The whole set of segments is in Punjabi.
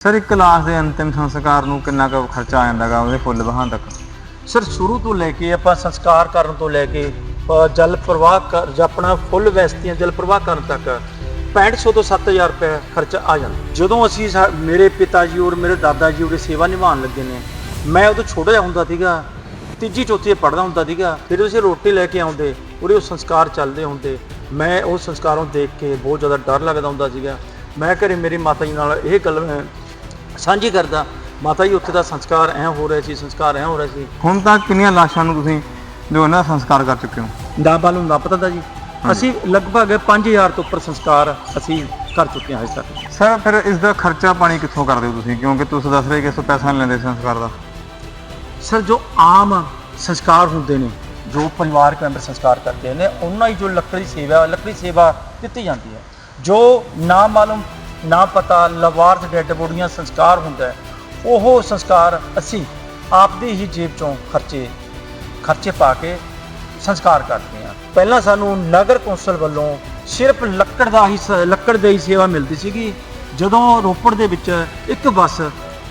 ਸਰ ਇੱਕ ਕਲਾਸ ਦੇ ਅੰਤਿਮ ਸੰਸਕਾਰ ਨੂੰ ਕਿੰਨਾ ਕੁ ਖਰਚਾ ਆ ਜਾਂਦਾਗਾ ਉਹਦੇ ਫੁੱਲ ਬਹਾਉਣ ਤੱਕ? ਸਰ ਸ਼ੁਰੂ ਤੋਂ ਲੈ ਕੇ ਆਪਾਂ ਸੰਸਕਾਰ ਕਰਨ ਤੋਂ ਲੈ ਕੇ ਅ, ਜਲ ਪ੍ਰਵਾਹ ਕਰ ਜਾਂ ਆਪਣਾ ਫੁੱਲ ਵੈਸਤੀਆਂ ਜਲ ਪ੍ਰਵਾਹ ਕਰਨ ਤੱਕ 6500 ਤੋਂ 7000 ਰੁਪਏ ਖਰਚਾ ਆ ਜਾਂਦਾ। ਜਦੋਂ ਅਸੀਂ ਸਾ- ਮੇਰੇ ਪਿਤਾ ਜੀ ਔਰ ਮੇਰੇ ਦਾਦਾ ਜੀ ਉਹਦੀ ਸੇਵਾ ਨਿਭਾਉਣ ਲੱਗੇ ਨੇ ਮੈਂ ਉਦੋਂ ਛੋਟਾ ਜਿਹਾ ਹੁੰਦਾ ਸੀਗਾ ਤੀਜੀ ਚੌਥੀ ਪੜ੍ਹਦਾ ਹੁੰਦਾ ਸੀਗਾ ਫਿਰ ਅਸੀਂ ਰੋਟੀ ਲੈ ਕੇ ਆਉਂਦੇ ਉਹਦੇ ਉਹ ਸੰਸਕਾਰ ਚੱਲਦੇ ਹੁੰਦੇ। ਮੈਂ ਉਹ ਸੰਸਕਾਰਾਂ ਨੂੰ ਦੇਖ ਕੇ ਬਹੁਤ ਜ਼ਿਆਦਾ ਡਰ ਲੱਗਦਾ ਹੁੰਦਾ ਸੀਗਾ। ਮੈਂ ਘਰੇ ਮੇਰੀ ਮਾਤਾ ਜੀ ਨਾਲ ਇਹ ਗੱਲ ਮੈਂ ਸਾਂਝੀ ਕਰਦਾ। ਮਾਤਾ ਜੀ ਉੱਥੇ ਦਾ ਸੰਸਕਾਰ ਐ ਹੋ ਰਿਹਾ ਸੀ ਸੰਸਕਾਰ ਐ ਹੋ ਰਿਹਾ ਸੀ। ਹੁਣ ਤੱਕ ਕਿੰਨੀਆਂ ਲਾਸ਼ਾਂ ਨੂੰ ਤੁਸੀਂ ਜੋ ਦਾ ਸੰਸਕਾਰ ਕਰ ਚੁੱਕੇ ਹੋ? ਦਾਬਾ ਨੂੰ ਨਾ ਪਤਾ ਦਾ ਜੀ। ਅਸੀਂ ਲਗਭਗ 5000 ਤੋਂ ਉੱਪਰ ਸੰਸਕਾਰ ਅਸੀਂ ਕਰ ਚੁੱਕੇ ਹਾਂ ਅਜੇ ਤੱਕ। ਸਰ ਫਿਰ ਇਸ ਦਾ ਖਰਚਾ ਪਾਣੀ ਕਿੱਥੋਂ ਕਰਦੇ ਹੋ ਤੁਸੀਂ? ਕਿਉਂਕਿ ਤੁਸੀਂ ਦੱਸ ਰਹੇ ਕਿ ਇਸ ਤੋਂ ਪੈਸਾ ਨਹੀਂ ਲੈਂਦੇ ਸੰਸਕਾਰ ਦਾ। ਸਰ ਜੋ ਆਮ ਸੰਸਕਾਰ ਹੁੰਦੇ ਨੇ ਜੋ ਪਰਿਵਾਰਕ ਮੈਂਬਰ ਸੰਸਕਾਰ ਕਰਦੇ ਨੇ ਉਹਨਾਂ ਹੀ ਜੋ ਲੱਕੜੀ ਸੇਵਾ ਲੱਕੜੀ ਸੇਵਾ ਦਿੱਤੀ ਜਾਂਦੀ ਹੈ। ਜੋ ਨਾ ਮਾਲੂਮ ਨਾ ਪਤਾ ਲਵਾਰਥ ਡੈਡ ਬੋਡੀਆਂ ਸੰਸਕਾਰ ਹੁੰਦਾ ਉਹ ਸੰਸਕਾਰ ਅਸੀਂ ਆਪਦੀ ਹੀ ਜੇਬ ਚੋਂ ਖਰਚੇ ਖਰਚੇ ਪਾ ਕੇ ਸੰਸਕਾਰ ਕਰਦੇ ਹਾਂ। ਪਹਿਲਾਂ ਸਾਨੂੰ ਨਗਰ ਕੌਂਸਲ ਵੱਲੋਂ ਸਿਰਫ ਲੱਕੜ ਦਾ ਹੀ ਸ- ਲੱਕੜ ਦੀ ਹੀ ਸੇਵਾ ਮਿਲਦੀ ਸੀਗੀ। ਜਦੋਂ ਰੋਪੜ ਦੇ ਵਿੱਚ ਇੱਕ ਬੱਸ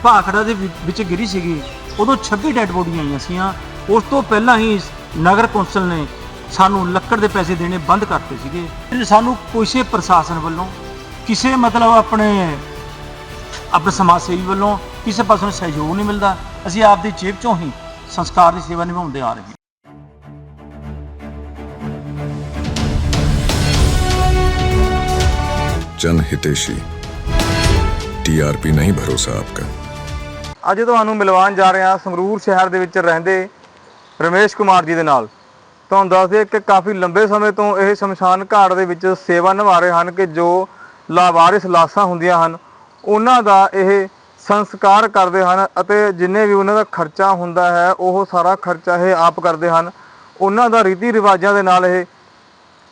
ਭਾਖੜਾ ਦੇ ਵਿ- ਵਿੱਚ ਗਿਰੀ ਸੀਗੀ, ਉਦੋਂ 26 ਡੈੱਡ ਬੋਡੀਆਂ ਆਈਆਂ ਸੀਆਂ। ਉਸ ਤੋਂ ਪਹਿਲਾਂ ਹੀ ਨਗਰ ਕੌਂਸਲ ਨੇ ਸਾਨੂੰ ਲੱਕੜ ਦੇ ਪੈਸੇ ਦੇਣੇ ਬੰਦ ਕਰਤੇ ਸੀਗੇ। ਸਾਨੂੰ ਕਿਸੇ ਪ੍ਰਸ਼ਾਸਨ ਵੱਲੋਂ ਕਿਸੇ ਮਤਲਬ ਆਪਣੇ ਆਪਣੇ ਸਮਾਜ ਸੇਵੀ ਵੱਲੋਂ ਕਿਸੇ ਪਾਸੋਂ ਸਹਿਯੋਗ ਨਹੀਂ ਮਿਲਦਾ ਅਸੀਂ ਆਪਦੀ ਜੇਬ ਚੋਂ ਹੀ ਸੰਸਕਾਰ ਦੀ ਸੇਵਾ ਨਿਭਾਉਂਦੇ ਆ ਰਹੇ ਹਾਂ जन हितेशी टीआरपी नहीं भरोसा आपका ਅੱਜ ਤੁਹਾਨੂੰ ਮਿਲਵਾਉਣ ਜਾ ਰਹੇ ਹਾਂ ਸੰਗਰੂਰ ਸ਼ਹਿਰ ਦੇ ਵਿੱਚ ਰਹਿੰਦੇ ਰਮੇਸ਼ ਕੁਮਾਰ ਜੀ ਦੇ ਨਾਲ ਤੁਹਾਨੂੰ ਦੱਸ ਦਈਏ ਕਿ ਕਾਫੀ ਲੰਬੇ ਸਮੇਂ ਤੋਂ ਇਹ ਸ਼ਮਸ਼ਾਨ ਘਾਟ ਦੇ ਵਿੱਚ ਸੇਵਾ ਨਿਭਾ ਰਹੇ ਹਨ ਕਿ ਜੋ ਲਾਵਾਰਿਸ ਲਾਸ਼ਾਂ ਹੁੰਦੀਆਂ ਹਨ। ਉਹਨਾਂ ਦਾ ਇਹ ਸੰਸਕਾਰ ਕਰਦੇ ਹਨ ਅਤੇ ਜਿੰਨੇ ਵੀ ਉਹਨਾਂ ਦਾ ਖਰਚਾ ਹੁੰਦਾ ਹੈ, ਉਹ ਸਾਰਾ ਖਰਚਾ ਇਹ ਆਪ ਕਰਦੇ ਹਨ। ਉਹਨਾਂ ਦਾ ਰੀਤੀ ਰਿਵਾਜਾਂ ਦੇ ਨਾਲ ਇਹ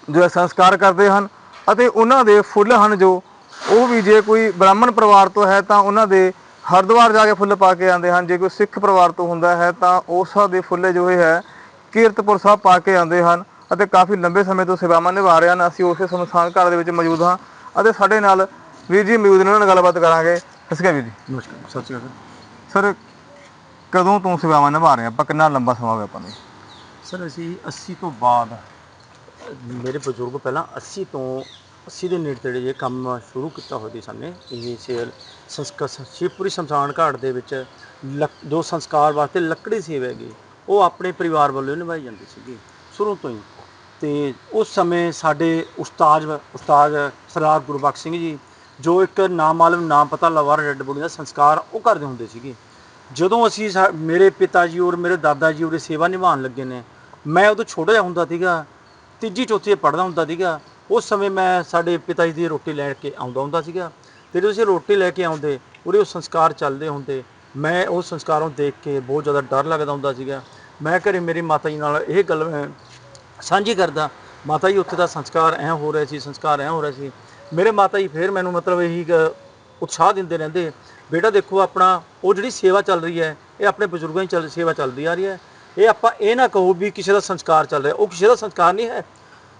ਜੋ ਹੈ ਸੰਸਕਾਰ ਕਰਦੇ ਹਨ ਅਤੇ ਉਹਨਾਂ ਦੇ ਫੁੱਲ ਹਨ ਜੋ, ਉਹ ਵੀ ਜੇ ਕੋਈ ਬ੍ਰਾਹਮਣ ਪਰਿਵਾਰ ਤੋਂ ਹੈ ਤਾਂ ਉਹਨਾਂ ਦੇ ਹਰਿਦੁਆਰ ਜਾ ਕੇ ਫੁੱਲ ਪਾ ਕੇ ਆਉਂਦੇ ਹਨ। ਜੇ ਕੋਈ ਸਿੱਖ ਪਰਿਵਾਰ ਤੋਂ ਹੁੰਦਾ ਹੈ ਤਾਂ ਉਸ ਦੇ ਫੁੱਲ ਜੋ ਇਹ ਹੈ, ਕੀਰਤਪੁਰ ਸਾਹਿਬ ਪਾ ਕੇ ਆਉਂਦੇ ਹਨ ਅਤੇ ਕਾਫੀ ਲੰਬੇ ਸਮੇਂ ਤੋਂ ਸੇਵਾਵਾਂ ਨਿਭਾ ਰਹੇ ਹਨ। ਅਸੀਂ ਉਸੇ ਸਮਸਥਾਨ ਘਰ ਦੇ ਵਿੱਚ ਮੌਜੂਦ ਹਾਂ। ਅਤੇ ਸਾਡੇ ਨਾਲ ਵੀਰ ਜੀ ਮੌਜੂਦ ਨੇ ਉਹਨਾਂ ਨਾਲ ਗੱਲਬਾਤ ਕਰਾਂਗੇ। ਸਤਿ ਸ਼੍ਰੀ ਅਕਾਲ ਵੀਰ ਜੀ। ਨਮਸਕਾਰ ਸਤਿ ਸ਼੍ਰੀ ਅਕਾਲ। ਸਰ ਕਦੋਂ ਤੋਂ ਸੇਵਾਵਾਂ ਨਿਭਾ ਰਹੇ ਆਪਾਂ? ਕਿੰਨਾ ਲੰਬਾ ਸਮਾਂ ਹੋਇਆ ਆਪਾਂ ਨੂੰ? ਸਰ ਅਸੀਂ 80 ਤੋਂ ਬਾਅਦ ਮੇਰੇ ਬਜ਼ੁਰਗ ਪਹਿਲਾਂ 80 ਤੋਂ 80 ਦੇ ਨੇੜੇ ਤੇੜੇ ਜੇ ਕੰਮ ਸ਼ੁਰੂ ਕੀਤਾ ਹੋਇਆ ਸੀ ਸਾਨੇ ਇਹ ਸੇਲ ਸੰਸਕਾਰ ਸ਼ਿਵਪੁਰੀ ਸ਼ਮਸ਼ਾਨ ਘਾਟ ਦੇ ਵਿੱਚ ਜੋ ਸੰਸਕਾਰ ਵਾਸਤੇ ਲੱਕੜੀ ਸੇਵਾ ਹੈਗੀ ਉਹ ਆਪਣੇ ਪਰਿਵਾਰ ਵੱਲੋਂ ਨਿਭਾਈ ਜਾਂਦੀ ਸੀਗੀ ਸ਼ੁਰੂ ਤੋਂ ਹੀ। ਤੇ ਉਸ ਸਮੇਂ ਸਾਡੇ ਉਸਤਾਦ ਉਸਤਾਦ ਸਰਦਾਰ ਗੁਰਬਖਸ਼ ਸਿੰਘ ਜੀ, ਜੋ ਇੱਕ ਨਾਮਾਲਮ ਨਾਮ ਪਤਾ ਲਵਾਰ ਰੈੱਡ ਬੋਡੀ ਦਾ ਸੰਸਕਾਰ ਉਹ ਕਰਦੇ ਹੁੰਦੇ ਸੀਗੇ। ਜਦੋਂ ਅਸੀਂ ਸਾ- ਮੇਰੇ ਪਿਤਾ ਜੀ ਔਰ ਮੇਰੇ ਦਾਦਾ ਜੀ ਉਹਦੀ ਸੇਵਾ ਨਿਭਾਉਣ ਲੱਗੇ ਨੇ, ਮੈਂ ਉਦੋਂ ਛੋਟਾ ਜਿਹਾ ਹੁੰਦਾ ਸੀਗਾ, ਤੀਜੀ ਚੌਥੀ ਪੜ੍ਹਦਾ ਹੁੰਦਾ ਸੀਗਾ, ਉਸ ਸਮੇਂ ਮੈਂ ਸਾਡੇ ਪਿਤਾ ਜੀ ਦੀ ਰੋਟੀ ਲੈ ਕੇ ਆਉਂਦਾ ਹੁੰਦਾ ਸੀਗਾ। ਤੇ ਜਦੋਂ ਅਸੀਂ ਰੋਟੀ ਲੈ ਕੇ ਆਉਂਦੇ ਉਹਦੇ ਉਹ ਸੰਸਕਾਰ ਚੱਲਦੇ ਹੁੰਦੇ, ਮੈਂ ਉਹ ਸੰਸਕਾਰਾਂ ਦੇਖ ਕੇ ਬਹੁਤ ਜ਼ਿਆਦਾ ਡਰ ਲੱਗਦਾ ਹੁੰਦਾ ਸੀਗਾ। ਮੈਂ ਘਰੇ ਮੇਰੀ ਮਾਤਾ ਜੀ ਨਾਲ ਇਹ ਗੱਲ ਸਾਂਝੀ ਕਰਦਾ, ਮਾਤਾ ਜੀ, ਉੱਥੇ ਦਾ ਸੰਸਕਾਰ ਐ ਹੋ ਰਿਹਾ ਸੀ, ਸੰਸਕਾਰ ਐ ਹੋ ਰਿਹਾ ਸੀ। ਮੇਰੇ ਮਾਤਾ ਜੀ ਫੇਰ ਮੈਨੂੰ ਮਤਲਬ ਇਹੀ ਉਤਸ਼ਾਹ ਦਿੰਦੇ ਰਹਿੰਦੇ, ਬੇਟਾ ਦੇਖੋ ਆਪਣਾ, ਉਹ ਜਿਹੜੀ ਸੇਵਾ ਚੱਲ ਰਹੀ ਹੈ, ਇਹ ਆਪਣੇ ਬਜ਼ੁਰਗਾਂ ਦੀ ਚੱਲ, ਸੇਵਾ ਚੱਲਦੀ ਆ ਰਹੀ ਹੈ। ਇਹ ਆਪਾਂ ਇਹ ਨਾ ਕਹੋ ਵੀ ਕਿਸੇ ਦਾ ਸੰਸਕਾਰ ਚੱਲ ਰਿਹਾ, ਉਹ ਕਿਸੇ ਦਾ ਸੰਸਕਾਰ ਨਹੀਂ ਹੈ।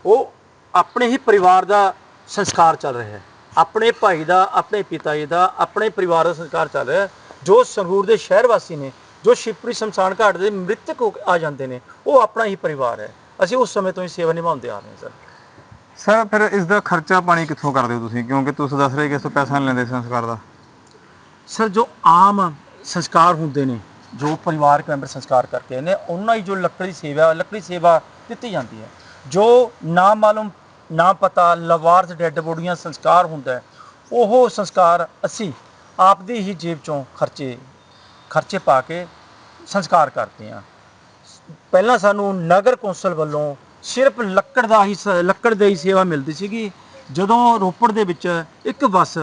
ਉਹ ਆਪਣੇ ਹੀ ਪਰਿਵਾਰ ਦਾ ਸੰਸਕਾਰ ਚੱਲ ਰਿਹਾ ਹੈ। ਆਪਣੇ ਭਾਈ ਦਾ, ਆਪਣੇ ਪਿਤਾ ਜੀ ਦਾ, ਆਪਣੇ ਪਰਿਵਾਰ ਦਾ ਸੰਸਕਾਰ ਚੱਲ ਰਿਹਾ ਜੋ ਸੰਗਰੂਰ ਦੇ ਸ਼ਹਿਰ ਵਾਸੀ ਨੇ, ਜੋ ਸ਼ਿਵਪੁਰੀ ਸ਼ਮਸ਼ਾਨ ਘਾਟ ਦੇ ਮ੍ਰਿਤਕ ਹੋ ਆ ਜਾਂਦੇ ਨੇ, ਉਹ ਆਪਣਾ ਹੀ ਪਰਿਵਾਰ ਹੈ। ਅਸੀਂ ਉਸ ਸਮੇਂ ਤੋਂ ਹੀ ਸੇਵਾ ਨਿਭਾਉਂਦੇ ਆ ਰਹੇ ਹਾਂ ਸਰ। ਸਰ ਫਿਰ ਇਸ ਦਾ ਖਰਚਾ ਪਾਣੀ ਕਿੱਥੋਂ ਕਰਦੇ ਹੋ ਤੁਸੀਂ? ਕਿਉਂਕਿ ਤੁਸੀਂ ਦੱਸ ਰਹੇ ਕਿ ਇਸ ਤੋਂ ਪੈਸਾ ਨਹੀਂ ਲੈਂਦੇ ਸੰਸਕਾਰ ਦਾ। ਸਰ ਜੋ ਆਮ ਸੰਸਕਾਰ ਹੁੰਦੇ ਨੇ ਜੋ ਪਰਿਵਾਰਕ ਮੈਂਬਰ ਸੰਸਕਾਰ ਕਰਦੇ ਨੇ ਉਹਨਾਂ ਹੀ ਜੋ ਲੱਕੜੀ ਸੇਵਾ ਲੱਕੜੀ ਸੇਵਾ ਦਿੱਤੀ ਜਾਂਦੀ ਹੈ। ਜੋ ਨਾ ਮਾਲੂਮ ਨਾ ਪਤਾ ਲਵਾਰਥ ਡੈਡ ਬੋਡੀਆਂ ਸੰਸਕਾਰ ਹੁੰਦਾ ਹੈ ਉਹ ਸੰਸਕਾਰ ਅਸੀਂ ਆਪਦੀ ਹੀ ਜੇਬ ਚੋਂ ਖਰਚੇ ਖਰਚੇ ਪਾ ਕੇ ਸੰਸਕਾਰ ਕਰਦੇ ਹਾਂ। ਪਹਿਲਾਂ ਸਾਨੂੰ ਨਗਰ ਕੌਂਸਲ ਵੱਲੋਂ ਸਿਰਫ ਲੱਕੜ ਦਾ ਹੀ ਸ- ਲੱਕੜ ਦੀ ਹੀ ਸੇਵਾ ਮਿਲਦੀ ਸੀਗੀ। ਜਦੋਂ ਰੋਪੜ ਦੇ ਵਿੱਚ ਇੱਕ ਬੱਸ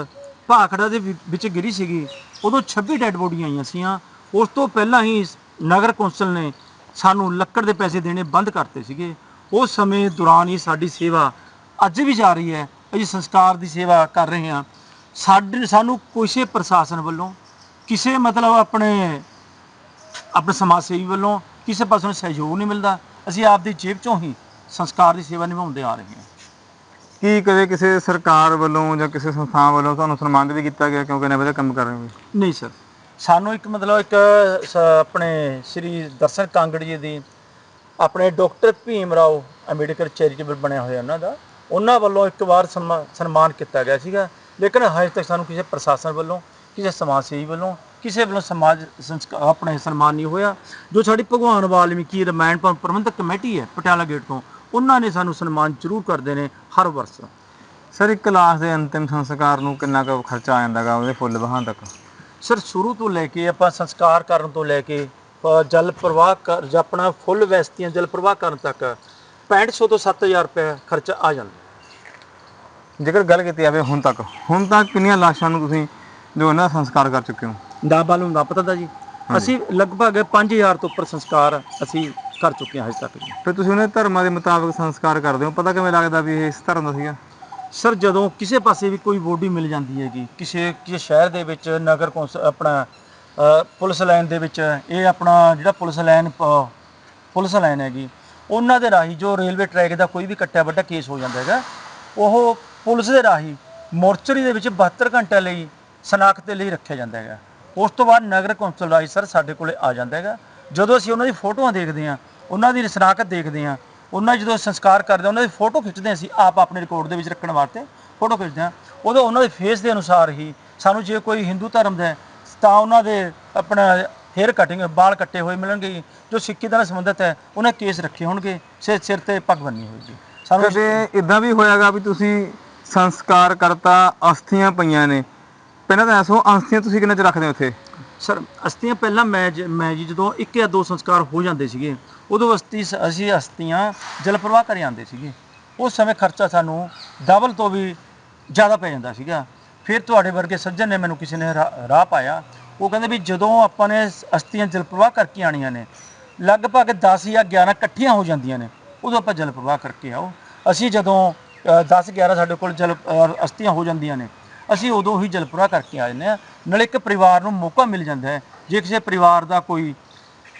ਭਾਖੜਾ ਦੇ ਵਿ- ਵਿੱਚ ਗਿਰੀ ਸੀਗੀ, ਉਦੋਂ 26 ਡੈੱਡ ਬੋਡੀਆਂ ਆਈਆਂ ਸੀਆਂ। ਉਸ ਤੋਂ ਪਹਿਲਾਂ ਹੀ ਨਗਰ ਕੌਂਸਲ ਨੇ ਸਾਨੂੰ ਲੱਕੜ ਦੇ ਪੈਸੇ ਦੇਣੇ ਬੰਦ ਕਰਤੇ ਸੀਗੇ। ਉਸ ਸਮੇਂ ਦੌਰਾਨ ਹੀ ਸਾਡੀ ਸੇਵਾ ਅੱਜ ਵੀ ਜਾਰੀ ਹੈ। ਅਸੀਂ ਸੰਸਕਾਰ ਦੀ ਸੇਵਾ ਕਰ ਰਹੇ ਹਾਂ। ਸਾਡੇ, ਸਾਨੂੰ ਕਿਸੇ ਪ੍ਰਸ਼ਾਸਨ ਵੱਲੋਂ, ਕਿਸੇ ਮਤਲਬ ਆਪਣੇ ਆਪਣੇ ਸਮਾਜ ਸੇਵੀ ਵੱਲੋਂ ਕਿਸੇ ਪਾਸੋਂ ਸਹਿਯੋਗ ਨਹੀਂ ਮਿਲਦਾ। ਅਸੀਂ ਆਪਦੀ ਜੇਬ ਚੋਂ ਹੀ ਸੰਸਕਾਰ ਦੀ ਸੇਵਾ ਨਿਭਾਉਂਦੇ ਆ ਰਹੇ ਹਾਂ। ਕੀ ਕਦੇ ਕਿਸੇ ਸਰਕਾਰ ਵੱਲੋਂ ਜਾਂ ਕਿਸੇ ਸੰਸਥਾ ਵੱਲੋਂ ਤੁਹਾਨੂੰ ਸਨਮਾਨਿਤ ਵੀ ਕੀਤਾ ਗਿਆ ਕਿਉਂਕਿ ਇੰਨੇ ਵਧੀਆ ਕੰਮ ਕਰ ਰਹੇ ਹੋ? ਨਹੀਂ ਸਰ। ਸਾਨੂੰ ਇੱਕ ਮਤਲਬ ਇੱਕ ਸ- ਆਪਣੇ ਸ੍ਰੀ ਦਰਸ਼ਨ ਕਾਂਗੜ ਜੀ ਦੀ ਆਪਣੇ ਡਾਕਟਰ ਭੀਮ ਰਾਓ ਅੰਬੇਡਕਰ ਚੈਰੀਟੇਬਲ ਬਣਿਆ ਹੋਇਆ ਉਹਨਾਂ ਦਾ ਉਹਨਾਂ ਵੱਲੋਂ ਇੱਕ ਵਾਰ ਸਨਮਾ- ਸਨਮਾਨ ਕੀਤਾ ਗਿਆ ਸੀਗਾ। ਲੇਕਿਨ ਹਜੇ ਤੱਕ ਸਾਨੂੰ ਕਿਸੇ ਪ੍ਰਸ਼ਾਸਨ ਵੱਲੋਂ ਕਿਸੇ ਸਮਾਜ ਸੇਵੀ ਵੱਲੋਂ ਕਿਸੇ ਵੱਲੋਂ ਸਮਾਜ ਸੰਸਕਾਰ ਆਪਣੇ ਸਨਮਾਨ ਨਹੀਂ ਹੋਇਆ। ਜੋ ਸਾਡੀ ਭਗਵਾਨ ਵਾਲਮੀਕੀ ਰਮਾਇਣ ਪ੍ਰਬੰਧਕ ਕਮੇਟੀ ਹੈ ਪਟਿਆਲਾ ਗੇਟ ਤੋਂ ਉਹਨਾਂ ਨੇ ਸਾਨੂੰ ਸਨਮਾਨ ਜ਼ਰੂਰ ਕਰਦੇ ਨੇ ਹਰ ਵਰਸ। ਸਰ ਇੱਕ ਲਾਸ਼ ਦੇ ਅੰਤਿਮ ਸੰਸਕਾਰ ਨੂੰ ਕਿੰਨਾ ਕੁ ਖਰਚਾ ਆ ਜਾਂਦਾਗਾ ਉਹਦੇ ਫੁੱਲ ਬਹਾਉਣ ਤੱਕ? ਸਰ ਸ਼ੁਰੂ ਤੋਂ ਲੈ ਕੇ ਆਪਾਂ ਸੰਸਕਾਰ ਕਰਨ ਤੋਂ ਲੈ ਕੇ ਜਲ ਪ੍ਰਵਾਹ ਕਰ ਆਪਣਾ ਫੁੱਲ ਵੈਸਤੀਆਂ ਜਲ ਪ੍ਰਵਾਹ ਕਰਨ ਤੱਕ 6500 ਤੋਂ 7000 ਰੁਪਏ ਖਰਚਾ ਆ ਜਾਂਦਾ। ਜੇਕਰ ਗੱਲ ਕੀਤੀ ਜਾਵੇ ਹੁਣ ਤੱਕ ਹੁਣ ਤੱਕ ਕਿੰਨੀਆਂ ਲਾਸ਼ਾਂ ਨੂੰ ਤੁਸੀਂ ਜੋ ਦਾ ਸੰਸਕਾਰ ਕਰ ਚੁੱਕੇ ਹੋ? ਦਾਬਾ ਨੂੰ ਨਾ ਪਤਾ ਦਾ ਜੀ। ਅਸੀਂ ਲਗਭਗ 5000 ਤੋਂ ਉੱਪਰ ਸੰਸਕਾਰ ਅਸੀਂ ਕਰ ਚੁੱਕੇ ਹਾਂ ਹਜੇ ਤੱਕ ਜੀ। ਫਿਰ ਤੁਸੀਂ ਉਹਨਾਂ ਧਰਮਾਂ ਦੇ ਮੁਤਾਬਕ ਸੰਸਕਾਰ ਕਰਦੇ ਹੋ। ਪਤਾ ਕਿਵੇਂ ਲੱਗਦਾ ਵੀ ਇਹ ਇਸ ਧਰਮ ਦਾ ਸੀਗਾ? ਸਰ ਜਦੋਂ ਕਿਸੇ ਪਾਸੇ ਵੀ ਕੋਈ ਬੋਡੀ ਮਿਲ ਜਾਂਦੀ ਹੈਗੀ ਕਿਸੇ ਕਿਸੇ ਸ਼ਹਿਰ ਦੇ ਵਿੱਚ ਨਗਰ ਕੌਂਸਲ ਆਪਣਾ ਅ, ਪੁਲਿਸ ਲਾਈਨ ਦੇ ਵਿੱਚ ਇਹ ਆਪਣਾ ਜਿਹੜਾ ਪੁਲਿਸ ਲਾਈਨ ਪ- ਪੁਲਿਸ ਲਾਈਨ ਹੈਗੀ ਉਹਨਾਂ ਦੇ ਰਾਹੀਂ ਜੋ ਰੇਲਵੇ ਟਰੈਕ ਦਾ ਕੋਈ ਵੀ ਕੱਟਿਆ ਵੱਡਾ ਕੇਸ ਹੋ ਜਾਂਦਾ ਹੈਗਾ ਉਹ ਪੁਲਿਸ ਦੇ ਰਾਹੀਂ ਮੋਰਚਰੀ ਦੇ ਵਿੱਚ 72 ਘੰਟੇ ਲਈ ਸਨਾਖਤ ਦੇ ਲਈ ਰੱਖਿਆ ਜਾਂਦਾ ਹੈਗਾ। ਉਸ ਤੋਂ ਬਾਅਦ ਨਗਰ ਕੌਂਸਲ ਰਾਹੀਂ ਸਰ ਸਾਡੇ ਕੋਲੇ ਆ ਜਾਂਦਾ ਹੈਗਾ। ਜਦੋਂ ਅਸੀਂ ਉਹਨਾਂ ਦੀ ਫੋਟੋਆਂ ਦੇਖਦੇ ਹਾਂ, ਉਹਨਾਂ ਦੀ ਸਨਾਖਤ ਦੇਖਦੇ ਹਾਂ, ਉਹਨਾਂ ਜਦੋਂ ਸੰਸਕਾਰ ਕਰਦੇ ਹਾਂ, ਉਹਨਾਂ ਦੀ ਫੋਟੋ ਖਿੱਚਦੇ ਹਾਂ ਅਸੀਂ, ਆਪ ਆਪਣੇ ਰਿਕਾਰਡ ਦੇ ਵਿੱਚ ਰੱਖਣ ਵਾਸਤੇ ਫੋਟੋ ਖਿੱਚਦੇ ਹਾਂ। ਉਦੋਂ ਉਹਨਾਂ ਦੇ ਫੇਸ ਦੇ ਅਨੁਸਾਰ ਹੀ ਸਾਨੂੰ ਜੇ ਕੋਈ ਹਿੰਦੂ ਧਰਮ ਦਾ ਤਾਂ ਉਹਨਾਂ ਦੇ ਆਪਣਾ ਹੇਅਰ ਕਟਿੰਗ ਵਾਲ ਕੱਟੇ ਹੋਏ ਮਿਲਣਗੇ ਜੋ। ਸਿੱਖੀ ਨਾਲ ਸੰਬੰਧਿਤ ਹੈ, ਉਹਨਾਂ ਕੇਸ ਰੱਖੇ ਹੋਣਗੇ, ਸਿਰ ਸਿਰ ਤੇ ਪੱਗ ਬੰਨੀ ਹੋਏਗੀ ਸਾਨੂੰ ਕਦੇ ਇਦਾਂ ਵੀ ਹੋਇਆਗਾ ਵੀ ਤੁਸੀਂ ਸੰਸਕਾਰ ਕਰਤਾ ਅਸਥੀਆਂ ਪਈਆਂ ਨੇ। ਪਹਿਲਾਂ ਤਾਂ ਐਸੋ ਅਸਥੀਆਂ ਤੁਸੀਂ ਕਿੰਨੇ ਚ ਰੱਖਦੇ ਹੋ ਉੱਥੇ? ਸਰ ਅਸਤੀਆਂ ਪਹਿਲਾਂ ਮੈਂ ਜ- ਮੈਂ ਜੀ ਜਦੋਂ ਇੱਕ ਜਾਂ ਦੋ ਸੰਸਕਾਰ ਹੋ ਜਾਂਦੇ ਸੀਗੇ ਉਦੋਂ ਅਸਤੀ ਅਸੀਂ ਅਸਤੀਆਂ ਜਲ ਪ੍ਰਵਾਹ ਕਰ ਆਉਂਦੇ ਸੀਗੇ। ਉਸ ਸਮੇਂ ਖਰਚਾ ਸਾਨੂੰ ਡਬਲ ਤੋਂ ਵੀ ਜ਼ਿਆਦਾ ਪੈ ਜਾਂਦਾ ਸੀਗਾ। ਫਿਰ ਤੁਹਾਡੇ ਵਰਗੇ ਸੱਜਣ ਨੇ ਮੈਨੂੰ ਕਿਸੇ ਨੇ ਰਾ- ਰਾਹ ਪਾਇਆ। ਉਹ ਕਹਿੰਦੇ ਵੀ ਜਦੋਂ ਆਪਾਂ ਨੇ ਅਸਤੀਆਂ ਜਲ ਪ੍ਰਵਾਹ ਕਰਕੇ ਆਣੀਆਂ ਨੇ ਲਗਭਗ 10 ਜਾਂ 11 ਇਕੱਠੀਆਂ ਹੋ ਜਾਂਦੀਆਂ ਨੇ ਉਦੋਂ ਆਪਾਂ ਜਲ ਪ੍ਰਵਾਹ ਕਰਕੇ ਆਓ। ਅਸੀਂ ਜਦੋਂ 10 11 ਸਾਡੇ ਕੋਲ ਜਲ ਅ, ਅਸਤੀਆਂ ਹੋ ਜਾਂਦੀਆਂ ਨੇ ਅਸੀਂ ਉਦੋਂ ਹੀ ਜਲ ਪ੍ਰਵਾਹ ਕਰਕੇ ਆ ਜਾਂਦੇ ਹਾਂ। ਨਾਲੇ ਇੱਕ ਪਰਿਵਾਰ ਨੂੰ ਮੌਕਾ ਮਿਲ ਜਾਂਦਾ ਹੈ। ਜੇ ਕਿਸੇ ਪਰਿਵਾਰ ਦਾ ਕੋਈ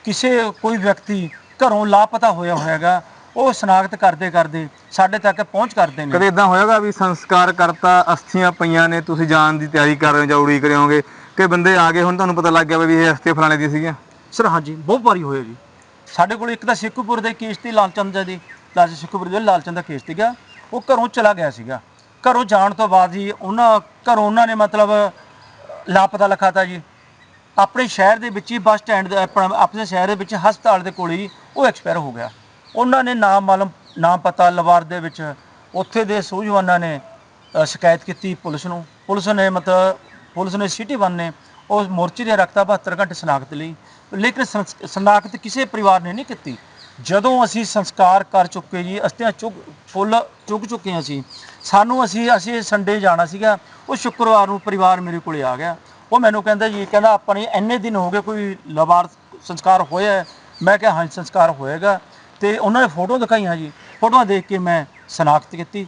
ਕਿਸੇ ਕੋਈ ਵਿਅਕਤੀ ਘਰੋਂ ਲਾਪਤਾ ਹੋਇਆ ਹੋਇਆਗਾ ਉਹ ਸ਼ਨਾਖਤ ਕਰਦੇ ਕਰਦੇ ਸਾਡੇ ਤੱਕ ਪਹੁੰਚ ਕਰਦੇ ਨੇ। ਕਦੇ ਇਦਾਂ ਹੋਇਆਗਾ ਵੀ ਸੰਸਕਾਰ ਕਰਤਾ ਅਸਥੀਆਂ ਪਈਆਂ ਨੇ ਤੁਸੀਂ ਜਾਣ ਦੀ ਤਿਆਰੀ ਕਰ ਰਹੇ ਹੋ ਜਾਂ ਉਡੀਕ ਰਹੇ ਹੋਗੇ ਕਿ ਬੰਦੇ ਆ ਗਏ ਹੁਣ ਤੁਹਾਨੂੰ ਪਤਾ ਲੱਗ ਗਿਆ ਵੀ ਇਹ ਅਸਥੀਆਂ ਫਲਾਣੇ ਦੀਆਂ ਸੀਗੀਆਂ? ਸਰ ਹਾਂਜੀ ਬਹੁਤ ਵਾਰੀ ਹੋਇਆ ਜੀ। ਸਾਡੇ ਕੋਲ ਇੱਕ ਤਾਂ ਸਿੱਖੂਪੁਰ ਦੇ ਕੇਸ ਤੇ ਲਾਲਚੰਦ ਜੀ ਲਾਲ ਸਿੱਖੂਪੁਰ ਦੇ ਲਾਲਚੰਦ ਦਾ ਕੇਸ ਸੀਗਾ। ਉਹ ਘਰੋਂ ਚਲਾ ਗਿਆ ਸੀਗਾ। ਘਰੋਂ ਜਾਣ ਤੋਂ ਬਾਅਦ ਜੀ ਉਹਨਾਂ ਘਰੋਂ ਉਹਨਾਂ ਨੇ ਮਤਲਬ ਲਾਪਤਾ ਲਿਖਾਤਾ ਜੀ। ਆਪਣੇ ਸ਼ਹਿਰ ਦੇ ਵਿੱਚ ਹੀ ਬੱਸ ਸਟੈਂਡ ਦੇ ਆਪਣਾ ਆਪਣੇ ਸ਼ਹਿਰ ਦੇ ਵਿੱਚ ਹਸਪਤਾਲ ਦੇ ਕੋਲ ਹੀ ਉਹ ਐਕਸਪਾਇਰ ਹੋ ਗਿਆ। ਉਹਨਾਂ ਨੇ ਨਾਮ ਮਾਲਮ ਨਾਮ ਪਤਾ ਲਵਾਰ ਦੇ ਵਿੱਚ ਉੱਥੇ ਦੇ ਸੂਝਵਾਨਾਂ ਨੇ ਅ, ਸ਼ਿਕਾਇਤ ਕੀਤੀ ਪੁਲਿਸ ਨੂੰ। ਪੁਲਿਸ ਨੇ ਮਤਲਬ ਪੁਲਿਸ ਨੇ ਸਿਟੀ ਵਨ ਨੇ ਉਹ ਮੋਰਚੇ ਦੇ ਰੱਖਤਾ 72 ਘੰਟੇ ਸ਼ਨਾਖਤ ਲਈ ਲੇਕਿਨ ਸੰਸ- ਸ਼ਨਾਖਤ ਕਿਸੇ ਪਰਿਵਾਰ ਨੇ ਨਹੀਂ ਕੀਤੀ। ਜਦੋਂ ਅਸੀਂ ਸੰਸਕਾਰ ਕਰ ਚੁੱਕੇ ਜੀ ਅਸਤੀਆਂ ਚੁੱਕ, ਫੁੱਲ ਚੁੱਕ ਚੁੱਕੇ ਹਾਂ ਅਸੀਂ। ਸਾਨੂੰ ਅਸੀਂ ਅਸੀਂ ਸੰਡੇ ਜਾਣਾ ਸੀਗਾ, ਉਹ ਸ਼ੁੱਕਰਵਾਰ ਨੂੰ ਪਰਿਵਾਰ ਮੇਰੇ ਕੋਲੇ ਆ ਗਿਆ। ਉਹ ਮੈਨੂੰ ਕਹਿੰਦਾ ਜੀ, ਕਹਿੰਦਾ ਆਪਾਂ ਨੇ ਇੰਨੇ ਦਿਨ ਹੋ ਗਏ ਕੋਈ ਲਵਾਰ ਸੰਸਕਾਰ ਹੋਇਆ ਮੈਂ ਕਿਹਾ ਹਾਂ ਸੰਸਕਾਰ ਹੋਏਗਾ। ਤੇ ਉਹਨਾਂ ਨੇ ਫੋਟੋ ਦਿਖਾਈਆਂ ਜੀ। ਫੋਟੋਆਂ ਦੇਖ ਕੇ ਮੈਂ ਸ਼ਨਾਖਤ ਕੀਤੀ।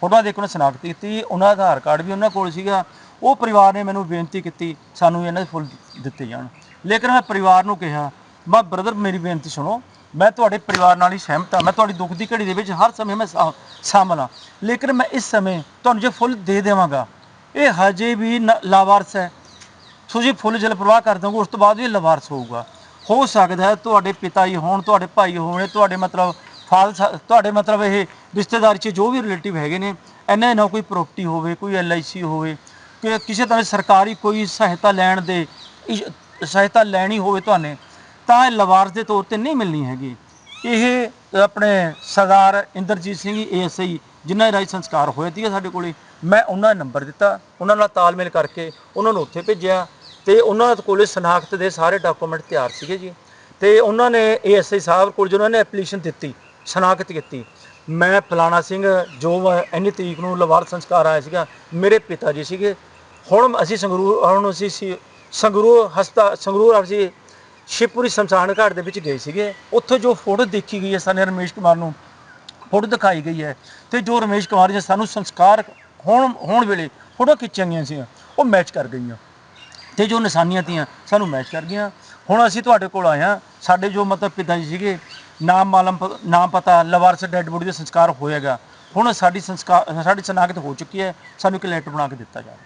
ਫੋਟੋਆਂ ਦੇਖ ਕੇ ਉਹਨਾਂ ਸ਼ਨਾਖਤ ਕੀਤੀ। ਉਹਨਾਂ ਦਾ ਆਧਾਰ ਕਾਰਡ ਵੀ ਉਹਨਾਂ ਕੋਲ ਸੀਗਾ। ਉਹ ਪਰਿਵਾਰ ਨੇ ਮੈਨੂੰ ਬੇਨਤੀ ਕੀਤੀ, ਸਾਨੂੰ ਇਹਨਾਂ ਦੇ ਫੁੱਲ ਦਿੱਤੇ ਜਾਣ। ਲੇਕਿਨ ਮੈਂ ਪਰਿਵਾਰ ਨੂੰ ਕਿਹਾ, ਮੈਂ ਬ੍ਰਦਰ ਮੇਰੀ ਬੇਨਤੀ ਸੁਣੋ। ਮੈਂ ਤੁਹਾਡੇ ਪਰਿਵਾਰ ਨਾਲ ਹੀ ਸਹਿਮਤ ਹਾਂ। ਮੈਂ ਤੁਹਾਡੀ ਦੁੱਖ ਦੀ ਘੜੀ ਦੇ ਵਿੱਚ ਹਰ ਸਮੇਂ ਮੈਂ ਸ਼ਾਮਲ ਹਾਂ। ਲੇਕਿਨ ਮੈਂ ਇਸ ਸਮੇਂ ਤੁਹਾਨੂੰ ਜੇ ਫੁੱਲ ਦੇ ਦੇਵਾਂਗਾ, ਇਹ ਹਜੇ ਵੀ ਨ- ਲਾਵਾਰਸ ਹੈ। ਤੁਸੀਂ ਫੁੱਲ ਜਲ ਪ੍ਰਵਾਹ ਕਰ ਦੋਗੇ, ਉਸ ਤੋਂ ਬਾਅਦ ਇਹ ਲਵਾਰਸ ਹੋਊਗਾ। ਹੋ ਸਕਦਾ ਹੈ ਤੁਹਾਡੇ ਪਿਤਾ ਜੀ ਹੋਣ, ਤੁਹਾਡੇ ਭਾਈ ਹੋਣ, ਤੁਹਾਡੇ ਮਤਲਬ ਫਾਦਰ ਤੁਹਾਡੇ ਮਤਲਬ ਇਹ ਰਿਸ਼ਤੇਦਾਰੀ 'ਚ ਜੋ ਵੀ ਰਿਲੇਟਿਵ ਹੈਗੇ ਨੇ ਇਹਨਾਂ ਨਾ ਕੋਈ ਪ੍ਰਾਪਰਟੀ ਹੋਵੇ, ਕੋਈ ਐਲਆਈਸੀ ਹੋਵੇ, ਕਿ ਕਿਸੇ ਤਰ੍ਹਾਂ ਸਰਕਾਰੀ ਕੋਈ ਸਹਾਇਤਾ ਲੈਣ ਦੇ ਸਹਾਇਤਾ ਲੈਣੀ ਹੋਵੇ ਤੁਹਾਨੂੰ ਤਾਂ ਇਹ ਲਵਾਰਸ ਦੇ ਤੌਰ ਤੇ ਨਹੀਂ ਮਿਲਣੀ ਹੈਗੀ। ਇਹ ਆਪਣੇ ਸਰਦਾਰ ਇੰਦਰਜੀਤ ਸਿੰਘ ਏਐਸਆਈ, ਜਿਨ੍ਹਾਂ ਦਾ ਰਾਜ ਸੰਸਕਾਰ ਹੋਇਆ ਸੀਗਾ ਸਾਡੇ ਕੋਲੇ, ਮੈਂ ਉਹਨਾਂ ਦਾ ਨੰਬਰ ਦਿੱਤਾ, ਉਹਨਾਂ ਨਾਲ ਤਾਲਮੇਲ ਕਰਕੇ ਉਹਨਾਂ ਨੂੰ ਉੱਥੇ ਭੇਜਿਆ ਤੇ ਉਹਨਾਂ ਕੋਲੇ ਸ਼ਨਾਖਤ ਦੇ ਸਾਰੇ ਡਾਕੂਮੈਂਟ ਤਿਆਰ ਸੀਗੇ ਜੀ। ਤੇ ਉਹਨਾਂ ਨੇ ਏਐਸਆਈ ਸਾਹਿਬ ਕੋਲ ਜਿਹਨਾਂ ਨੇ ਐਪਲੀਕੇਸ਼ਨ ਦਿੱਤੀ, ਸ਼ਨਾਖਤ ਕੀਤੀ, ਮੈਂ ਫਲਾਣਾ ਸਿੰਘ ਜੋ ਵਾ ਇੰਨੀ ਤਰੀਕ ਨੂੰ ਲਵਾਰ ਸੰਸਕਾਰ ਆਇਆ ਸੀਗਾ, ਮੇਰੇ ਪਿਤਾ ਜੀ ਸੀਗੇ। ਹੁਣ ਅਸੀਂ ਸੰਗਰੂਰ, ਹੁਣ ਅਸੀਂ ਸੀ- ਸੰਗਰੂਰ ਹਸਤਾ ਸੰਗਰੂਰ ਅਸੀਂ ਸ਼ਿਵਪੁਰੀ ਸ਼ਮਸ਼ਾਨ ਘਾਟ ਦੇ ਵਿੱਚ ਗਏ ਸੀਗੇ। ਉੱਥੇ ਜੋ ਫੋਟੋ ਦੇਖੀ ਗਈ ਹੈ ਸਾਨੂੰ ਰਮੇਸ਼ ਕੁਮਾਰ ਨੂੰ, ਫੋਟੋ ਦਿਖਾਈ ਗਈ ਹੈ ਤੇ ਜੋ ਰਮੇਸ਼ ਕੁਮਾਰ ਜੀ ਸਾਨੂੰ ਸੰਸਕਾਰ ਹੋਣ ਹੋਣ ਵੇਲੇ ਫੋਟੋ ਖਿੱਚੀਆਂ ਗਈਆਂ ਸੀ ਉਹ ਮੈਚ ਕਰ ਗਈਆਂ। ਤੇ ਜੋ ਨਿਸ਼ਾਨੀਆਂ ਤੀਆਂ, ਸਾਨੂੰ ਮੈਚ ਕਰ ਗਈਆਂ। ਹੁਣ ਅਸੀਂ ਤੁਹਾਡੇ ਕੋਲ ਆਏ ਹਾਂ। ਸਾਡੇ ਜੋ ਮਤਲਬ ਪਿਤਾ ਜੀ ਸੀਗੇ, ਨਾਮ ਮਾਲਮ ਪ- ਨਾਮ ਪਤਾ, ਲਵਾਰਸ ਡੈਡ ਬੋਡੀ ਦਾ ਸੰਸਕਾਰ ਹੋਏਗਾ ਹੁਣ ਸਾਡੀ ਸੰਸਕਾਰ ਸਾਡੀ ਸਨਾਖਤ ਹੋ ਚੁੱਕੀ ਹੈ। ਸਾਨੂੰ ਇੱਕ ਲੈਟਰ ਬਣਾ ਕੇ ਦਿੱਤਾ ਜਾਵੇ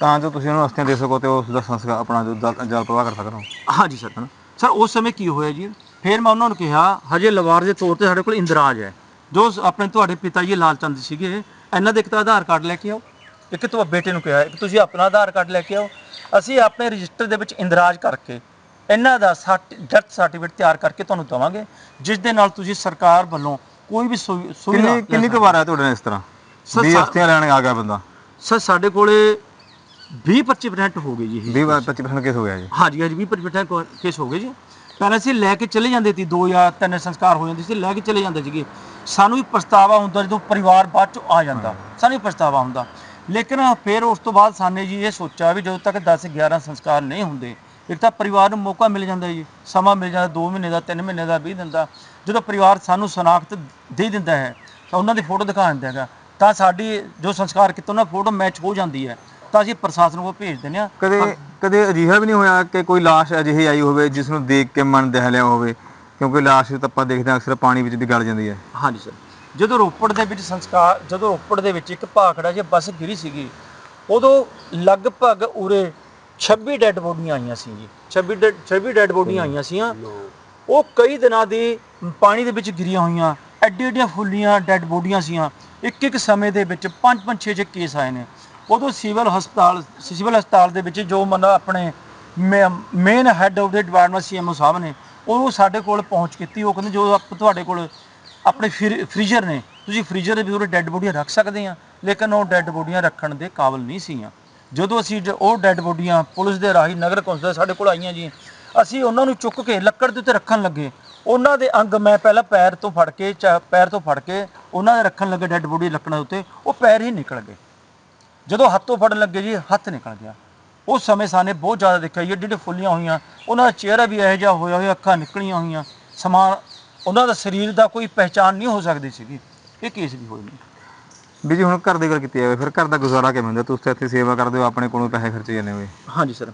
ਤਾਂ ਜੋ ਤੁਸੀਂ ਉਹਨੂੰ ਅਸਥੀਆਂ ਦੇ ਸਕੋ ਤੇ ਉਸ ਦਾ ਸੰਸਕਾਰ ਆਪਣਾ ਜੋ ਜਲ ਜਲ ਪ੍ਰਵਾਹ ਕਰ ਸਕੋ ਹਾਂਜੀ ਸਰ। ਸਰ ਉਸ ਸਮੇਂ ਕੀ ਹੋਇਆ ਜੀ? ਫਿਰ ਮੈਂ ਉਹਨਾਂ ਨੂੰ ਕਿਹਾ ਹਜੇ ਲਵਾਰ ਦੇ ਤੌਰ ਤੇ ਸਾਡੇ ਕੋਲ ਇੰਦਰਾਜ ਹੈ। ਜੋ ਆਪਣੇ ਤੁਹਾਡੇ ਪਿਤਾ ਜੀ ਲਾਲ ਚੰਦ ਸੀਗੇ ਇਹਨਾਂ ਦੇ ਇੱਕ ਤਾਂ ਆਧਾਰ ਕਾਰਡ ਲੈ ਕੇ ਆਓ ਇੱਕ ਤੋਂ ਬੇਟੇ ਨੂੰ ਕਿਹਾ ਇੱਕ ਤੁਸੀਂ ਆਪਣਾ ਆਧਾਰ ਕਾਰਡ ਲੈ ਕੇ ਆਓ। ਅਸੀਂ ਆਪਣੇ ਰਜਿਸਟਰ ਦੇ ਵਿੱਚ ਇੰਦਰਾਜ ਕਰਕੇ ਇਹਨਾਂ ਦਾ ਡੈਥ ਸਰਟੀਫਿਕੇਟ ਤਿਆਰ ਕਰਕੇ ਤੁਹਾਨੂੰ ਦਵਾਂਗੇ ਜਿਸ ਦੇ ਨਾਲ ਤੁਸੀਂ ਸਰਕਾਰ ਵੱਲੋਂ ਕੋਈ ਵੀ ਸੁਵਿ- ਸੁਵਿਧਾ ਕਿੰਨੀ ਕਿੰਨੀ ਕੁ ਵਾਰ ਆਇਆ ਤੁਹਾਡੇ ਨਾਲ ਇਸ ਤਰ੍ਹਾਂ? ਸਰ, ਵੀ ਸਾ- ਅਸਥੀਆਂ ਲੈਣ ਆ ਗਿਆ ਬੰਦਾ। ਸਰ ਸਾਡੇ ਕੋਲੇ 20-25% ਹੋ ਗਏ ਜੀ ਇਹ। 20 25% ਕੇਸ ਹੋ ਗਿਆ ਜੀ? ਹਾਂਜੀ ਹਾਂਜੀ 20% ਕੋ- ਕੇਸ ਹੋ ਗਏ ਜੀ। ਪਹਿਲਾਂ ਅਸੀਂ ਲੈ ਕੇ ਚਲੇ ਜਾਂਦੇ ਸੀ ਦੋ ਜਾਂ ਤਿੰਨ ਸੰਸਕਾਰ ਹੋ ਜਾਂਦੇ ਸੀ ਲੈ ਕੇ ਚਲੇ ਜਾਂਦੇ ਸੀਗੇ। ਸਾਨੂੰ ਵੀ ਪਛਤਾਵਾ ਹੁੰਦਾ ਜਦੋਂ ਪਰਿਵਾਰ ਬਾਅਦ ਚ ਆ ਜਾਂਦਾ। ਸਾਨੂੰ ਵੀ ਪਛਤਾਵਾ ਹੁੰਦਾ। ਲੇਕਿਨ ਫਿਰ ਉਸ ਤੋਂ ਬਾਅਦ ਸਾਨੇ ਜੀ ਇਹ ਸੋਚਿਆ ਵੀ ਜਦੋਂ ਤੱਕ 10 11 ਸੰਸਕਾਰ ਨਹੀਂ ਹੁੰਦੇ ਇੱਕ ਤਾਂ ਪਰਿਵਾਰ ਨੂੰ ਮੌਕਾ ਮਿਲ ਜਾਂਦਾ ਜੀ। ਸਮਾਂ ਮਿਲ ਜਾਂਦਾ 2 ਮਹੀਨੇ ਦਾ 3 ਮਹੀਨੇ ਦਾ 20 ਦਿਨ ਦਾ। ਜਦੋਂ ਪਰਿਵਾਰ ਸਾਨੂੰ ਸ਼ਨਾਖਤ ਦੇ ਦਿੰਦਾ ਹੈ ਤਾਂ ਉਹਨਾਂ ਦੀ ਫੋਟੋ ਦਿਖਾ ਦਿੰਦਾ ਹੈਗਾ। ਤਾਂ ਸਾਡੀ ਜੋ ਸੰਸਕਾਰ ਕੀਤਾ ਉਹਨਾਂ ਫੋਟੋ ਮੈਚ ਹੋ ਜਾਂਦੀ ਹੈ। ਤਾਂ ਅਸੀਂ ਪ੍ਰਸ਼ਾਸਨ ਕੋਲ ਭੇਜ ਦਿੰਦੇ ਹਾਂ। ਕਦੇ ਕਦੇ ਅਜਿਹਾ ਵੀ ਨਹੀਂ ਹੋਇਆ ਕਿ ਕੋਈ ਲਾਸ਼ ਅਜਿਹੀ ਆਈ ਹੋਵੇ ਜਿਸ ਨੂੰ ਦੇਖ ਕੇ ਮਨ ਦਹਿਲਿਆ ਹੋਵੇ ਕਿਉਂਕਿ ਲਾਸ਼ ਤਾਂ ਆਪਾਂ ਦੇਖਦੇ ਹਾਂ ਅਕਸਰ ਪਾਣੀ ਵਿੱਚ ਦੀ ਗਲ ਜਾਂਦੀ ਹੈ। ਹਾਂਜੀ ਸਰ। ਜਦੋਂ ਰੋਪੜ ਦੇ ਵਿੱਚ ਸੰਸਕਾਰ ਜਦੋਂ ਰੋਪੜ ਦੇ ਵਿੱਚ ਇੱਕ ਭਾਖੜਾ ਜੇ ਬੱਸ ਗਿਰੀ ਸੀਗੀ ਉਦੋਂ ਲਗਭਗ ਉਰੇ 26 ਡੈੱਡ ਬੋਡੀਆਂ ਆਈਆਂ ਸੀ ਜੀ। 26 ਡੈਡ 26 ਡੈੱਡ ਬੋਡੀਆਂ ਆਈਆਂ ਸੀਆਂ। ਉਹ ਕਈ ਦਿਨਾਂ ਦੀ ਪਾਣੀ ਦੇ ਵਿੱਚ ਗਿਰੀਆਂ ਹੋਈਆਂ ਐਡੀ ਐਡੀਆਂ ਫੁੱਲੀਆਂ ਡੈੱਡ ਬੋਡੀਆਂ ਸੀਆਂ। ਇੱਕ ਇੱਕ ਸਮੇਂ ਦੇ ਵਿੱਚ ਪੰਜ ਪੰਜ ਛੇ ਛੇ ਕੇਸ ਆਏ ਨੇ। ਉਦੋਂ ਸਿਵਲ ਹਸਪਤਾਲ ਸਿਵਲ ਹਸਪਤਾਲ ਦੇ ਵਿੱਚ ਜੋ ਮਤਲਬ ਆਪਣੇ ਮੇਨ ਹੈੱਡ ਆਫ ਦੇ ਡਿਪਾਰਟਮੈਂਟ ਸੀਐਮਓ ਸਾਹਿਬ ਨੇ ਉਹ ਸਾਡੇ ਕੋਲ ਪਹੁੰਚ ਕੀਤੀ। ਉਹ ਕਹਿੰਦੇ ਜੋ ਆਪ- ਤੁਹਾਡੇ ਕੋਲ ਆਪਣੇ ਫ੍ਰੀਜ਼ਰ ਨੇ, ਤੁਸੀਂ ਫ੍ਰੀਜ਼ਰ ਦੇ ਵਿੱਚ ਡੈੱਡ ਬੋਡੀਆਂ ਰੱਖ ਸਕਦੇ ਆ, ਲੇਕਿਨ ਉਹ ਡੈੱਡ ਬੋਡੀਆਂ ਰੱਖਣ ਦੇ ਕਾਬਿਲ ਨਹੀਂ ਸੀਆਂ ਜਦੋਂ ਅਸੀਂ ਜ- ਉਹ ਡੈੱਡ ਬੋਡੀਆਂ ਪੁਲਿਸ ਦੇ ਰਾਹੀਂ ਨਗਰ ਕੌਂਸਲ ਸਾਡੇ ਕੋਲ ਆਈਆਂ ਜੀ, ਅਸੀਂ ਉਹਨਾਂ ਨੂੰ ਚੁੱਕ ਕੇ ਲੱਕੜ ਦੇ ਉੱਤੇ ਰੱਖਣ ਲੱਗੇ। ਉਹਨਾਂ ਦੇ ਅੰਗ ਮੈਂ ਪਹਿਲਾਂ ਪੈਰ ਤੋਂ ਫੜ ਕੇ, ਚਾ- ਪੈਰ ਤੋਂ ਫੜ ਕੇ ਉਹਨਾਂ ਦੇ ਰੱਖਣ ਲੱਗੇ ਡੈੱਡ ਬੋਡੀ ਲੱਕੜਾਂ ਦੇ ਉੱਤੇ, ਉਹ ਪੈਰ ਹੀ ਨਿਕਲ ਗਏ। ਜਦੋਂ ਹੱਥੋਂ ਫੜਨ ਲੱਗੇ ਜੀ ਹੱਥ ਨਿਕਲ ਗਿਆ। ਉਸ ਸਮੇਂ ਸਾਨੇ ਬਹੁਤ ਜ਼ਿਆਦਾ ਦੇਖਿਆ ਜੀ ਏਡੇ ਫੁੱਲੀਆਂ ਹੋਈਆਂ। ਉਹਨਾਂ ਦਾ ਚਿਹਰਾ ਵੀ ਇਹੋ ਜਿਹਾ ਹੋਇਆ ਹੋਇਆ ਅੱਖਾਂ ਨਿਕਲੀਆਂ ਹੋਈਆਂ। ਸਮਾਨ ਉਹਨਾਂ ਦਾ ਸਰੀਰ ਦਾ ਕੋਈ ਪਹਿਚਾਣ ਨਹੀਂ ਹੋ ਸਕਦੀ ਸੀਗੀ। ਇਹ ਕੇਸ ਵੀ ਹੋਏ ਨੇ। ਵੀ ਜੀ ਹੁਣ ਘਰ ਦੀ ਗੱਲ ਕੀਤੀ ਜਾਵੇ ਫਿਰ ਘਰ ਦਾ ਗੁਜ਼ਾਰਾ ਕਿਵੇਂ ਹੁੰਦਾ? ਤੁਸੀਂ ਤਾਂ ਇੱਥੇ ਸੇਵਾ ਕਰਦੇ ਹੋ ਆਪਣੇ ਕੋਲੋਂ ਪੈਸੇ ਖਰਚੇ ਜਾਂਦੇ ਹੋਏ ਹਾਂਜੀ ਸਰ।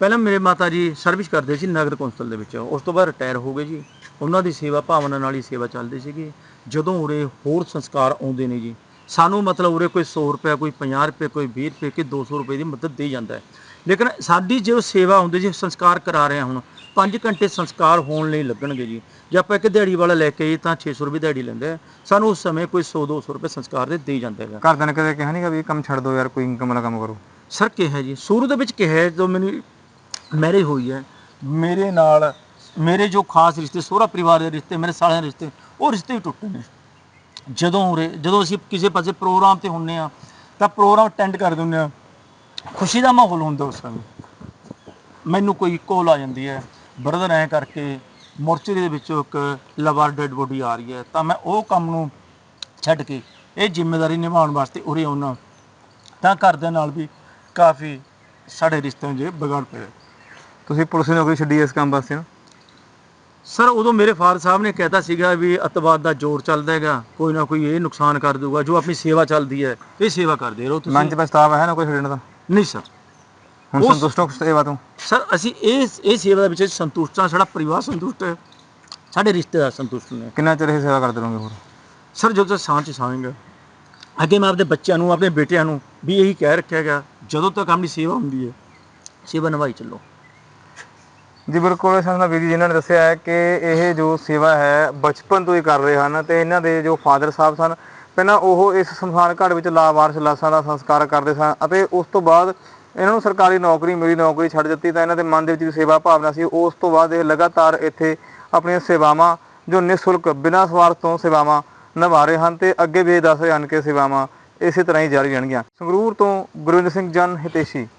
ਪਹਿਲਾਂ ਮੇਰੇ ਮਾਤਾ ਜੀ ਸਰਵਿਸ ਕਰਦੇ ਸੀ ਨਗਰ ਕੌਂਸਲ ਦੇ ਵਿੱਚ। ਉਸ ਤੋਂ ਬਾਅਦ ਰਿਟਾਇਰ ਹੋ ਗਏ ਜੀ। ਉਹਨਾਂ ਦੀ ਸੇਵਾ ਭਾਵਨਾ ਨਾਲ ਹੀ ਸੇਵਾ ਚੱਲਦੀ ਸੀਗੀ। ਜਦੋਂ ਉਰੇ ਹੋਰ ਸੰਸਕਾਰ ਆਉਂਦੇ ਨੇ ਜੀ ਸਾਨੂੰ ਮਤਲਬ ਉਰੇ ਕੋਈ 100 ਰੁਪਏ ਕੋਈ 50 ਰੁਪਏ ਕੋਈ 20 ਰੁਪਏ ਕਿ 200 ਰੁਪਏ ਦੀ ਮਦਦ ਦੇ ਜਾਂਦਾ ਹੈ। ਲੇਕਿਨ ਸਾਡੀ ਜੋ ਸੇਵਾ ਹੁੰਦੀ ਜੀ ਸੰਸਕਾਰ ਕਰਾ ਰਹੇ ਹਾਂ ਹੁਣ 5 ਘੰਟੇ ਸੰਸਕਾਰ ਹੋਣ ਲਈ ਲੱਗਣਗੇ ਜੀ। ਜੇ ਆਪਾਂ ਇੱਕ ਦਿਹਾੜੀ ਵਾਲਾ ਲੈ ਕੇ ਤਾਂ 600 ਰੁਪਏ ਦਿਹਾੜੀ ਲੈਂਦੇ ਸਾਨੂੰ ਉਸ ਸਮੇਂ ਕੋਈ 100 200 ਰੁਪਏ ਸੰਸਕਾਰ ਦੇ ਦੇ ਜਾਂਦਾ ਹੈਗਾ। ਘਰਦਿਆਂ ਨੇ ਕਦੇ ਕਿਹਾ ਨਹੀਂਗਾ ਵੀ ਇਹ ਕੰਮ ਛੱਡ ਦਿਓ ਯਾਰ ਕੋਈ ਇਨਕਮ ਵਾਲਾ ਕੰਮ ਕਰੋ? ਸਰ ਕਿਹਾ ਜੀ। ਸ਼ੁਰੂ ਦੇ ਵਿੱਚ ਕਿਹਾ ਜਦੋਂ ਮੈਨੂੰ ਮੈਰਿਜ ਹੋਈ ਹੈ ਮੇਰੇ ਨਾਲ ਮੇਰੇ ਜੋ ਖਾਸ ਰਿਸ਼ਤੇ ਸਹੁਰਾ ਪਰਿਵਾਰ ਦੇ ਰਿਸ਼ਤੇ ਮੇਰੇ ਸਾਲਿਆਂ ਦੇ ਰਿਸ਼ਤੇ ਉਹ ਰਿਸ਼ਤੇ ਵੀ ਟੁੱਟੇ ਨੇ। ਜਦੋਂ ਉਰੇ, ਜਦੋਂ ਅਸੀਂ ਕਿਸੇ ਪਾਸੇ ਪ੍ਰੋਗਰਾਮ ਤੇ ਹੁੰਨੇ ਆ, ਤਾਂ ਪ੍ਰੋਗਰਾਮ ਅਟੈਂਡ ਕਰ ਦਿੰਦੇ ਆ। ਖੁਸ਼ੀ ਦਾ ਮਾਹੌਲ ਹੁੰਦਾ ਉਸ ਸਮੇਂ। ਮੈਨੂੰ ਕੋਈ ਕੋਲ ਆ ਜਾਂਦੀ ਹੈ। ਬਰਦਰ ਐ ਕਰਕੇ ਮੋਰਚਰੀ ਦੇ ਵਿੱਚੋਂ ਇੱਕ ਲਵਾਰ ਡੈਡ ਬੋਡੀ ਆ ਰਹੀ ਹੈ। ਤਾਂ ਮੈਂ ਉਹ ਕੰਮ ਨੂੰ ਛੱਡ ਕੇ ਇਹ ਜ਼ਿੰਮੇਵਾਰੀ ਨਿਭਾਉਣ ਵਾਸਤੇ ਉਰੇ ਆਉਣਾ ਤਾਂ ਘਰਦਿਆਂ ਨਾਲ ਵੀ ਕਾਫੀ ਸਾਡੇ ਰਿਸ਼ਤਿਆਂ 'ਚ ਵਿਗੜ ਪਏ। ਤੁਸੀਂ ਪੁਲਿਸ ਦੀ ਨੌਕਰੀ ਛੱਡੀ ਇਸ ਕੰਮ ਵਾਸਤੇ? ਨਾ ਸਰ ਉਦੋਂ ਮੇਰੇ ਫਾਦਰ ਸਾਹਿਬ ਨੇ ਕਹਿਤਾ ਸੀਗਾ ਵੀ ਅਤਵਾਦ ਦਾ ਜ਼ੋਰ ਚੱਲਦਾ ਹੈਗਾ ਕੋਈ ਨਾ ਕੋਈ ਇਹ ਨੁਕਸਾਨ ਕਰ ਦੂਗਾ ਜੋ ਆਪਣੀ ਸੇਵਾ ਚੱਲਦੀ ਹੈ ਇਹ ਸੇਵਾ ਕਰਦੇ ਰਹੋ ਮਨ ਚ ਤੁਸੀਂ ਪਛਤਾਵਾ ਹੈ ਨਾ ਕੋਈ ਛੱਡਣ ਦਾ? ਨਹੀਂ ਸਰ। ਹੁਣ ਉਸ- ਸੰਤੁਸ਼ਟ ਹੋ ਸੇਵਾ ਤੋਂ? ਸਰ ਅਸੀਂ ਇਹ ਇਹ ਸੇਵਾ ਦੇ ਵਿੱਚ ਸੰਤੁਸ਼ਟ ਹਾਂ ਸਾਡਾ ਪਰਿਵਾਰ ਸੰਤੁਸ਼ਟ ਹੈ ਸਾਡੇ ਰਿਸ਼ਤੇਦਾਰ ਸੰਤੁਸ਼ਟ ਨੇ। ਕਿੰਨਾ ਚਿਰ ਇਹ ਸੇਵਾ ਕਰਦੇ ਰਹੋਗੇ ਹੋਰ? ਸਰ ਜਦੋਂ ਤੱਕ ਸਾਹ ਚ ਸਾਂਗਾ ਅੱਗੇ ਮੈਂ ਆਪਣੇ ਬੱਚਿਆਂ ਨੂੰ ਆਪਣੇ ਬੇਟਿਆਂ ਨੂੰ ਵੀ ਇਹੀ ਕਹਿ ਰੱਖਿਆ ਗਿਆ ਜਦੋਂ ਤੱਕ ਆਪਣੀ ਸੇਵਾ ਹੁੰਦੀ ਹੈ ਸੇਵਾ ਨਿਭਾਈ ਚੱਲੋ। ਜੀ, ਬਿਲਕੁਲ ਸੰਸਨਾ ਵੀਰ ਜੀ ਜਿਨ੍ਹਾਂ ਨੇ ਦੱਸਿਆ ਹੈ ਕਿ ਇਹ ਜੋ ਸੇਵਾ ਹੈ, ਬਚਪਨ ਤੋਂ ਹੀ ਕਰ ਰਹੇ ਹਨ ਤੇ ਇਹਨਾਂ ਦੇ ਜੋ ਫਾਦਰ ਸਾਹਿਬ ਸਨ, ਪਹਿਲਾਂ ਉਹ ਇਸ ਸ਼ਮਸ਼ਾਨ ਘਾਟ ਵਿੱਚ ਲਾਵਾਰਸ ਲਾਸ਼ਾਂ ਦਾ ਸੰਸਕਾਰ ਕਰਦੇ ਸਨ ਅਤੇ ਉਸ ਤੋਂ ਬਾਅਦ ਇਹਨਾਂ ਨੂੰ ਸਰਕਾਰੀ ਨੌਕਰੀ ਮਿਲੀ, ਨੌਕਰੀ ਛੱਡ ਦਿੱਤੀ ਤਾਂ ਇਹਨਾਂ ਦੇ ਮਨ ਦੇ ਵਿੱਚ ਸੇਵਾ ਭਾਵਨਾ ਸੀ, ਉਸ ਤੋਂ ਬਾਅਦ ਇਹ ਲਗਾਤਾਰ ਇੱਥੇ ਆਪਣੀਆਂ ਸੇਵਾਵਾਂ, ਜੋ ਨਿਸ਼ੁਲਕ ਬਿਨਾਂ ਸਵਾਰਥ ਤੋਂ ਸੇਵਾਵਾਂ ਨਿਭਾ ਰਹੇ ਹਨ ਤੇ ਅੱਗੇ ਵੀ ਦੱਸ ਰਹੇ ਹਨ ਕਿ ਸੇਵਾਵਾਂ ਇਸੇ ਤਰ੍ਹਾਂ ਹੀ ਜਾਰੀ ਰਹਿਣਗੀਆਂ। ਸੰਗਰੂਰ ਤੋਂ ਗੁਰਵਿੰਦਰ ਸਿੰਘ ਜਨ, ਹਿਤੇਸ਼ੀ।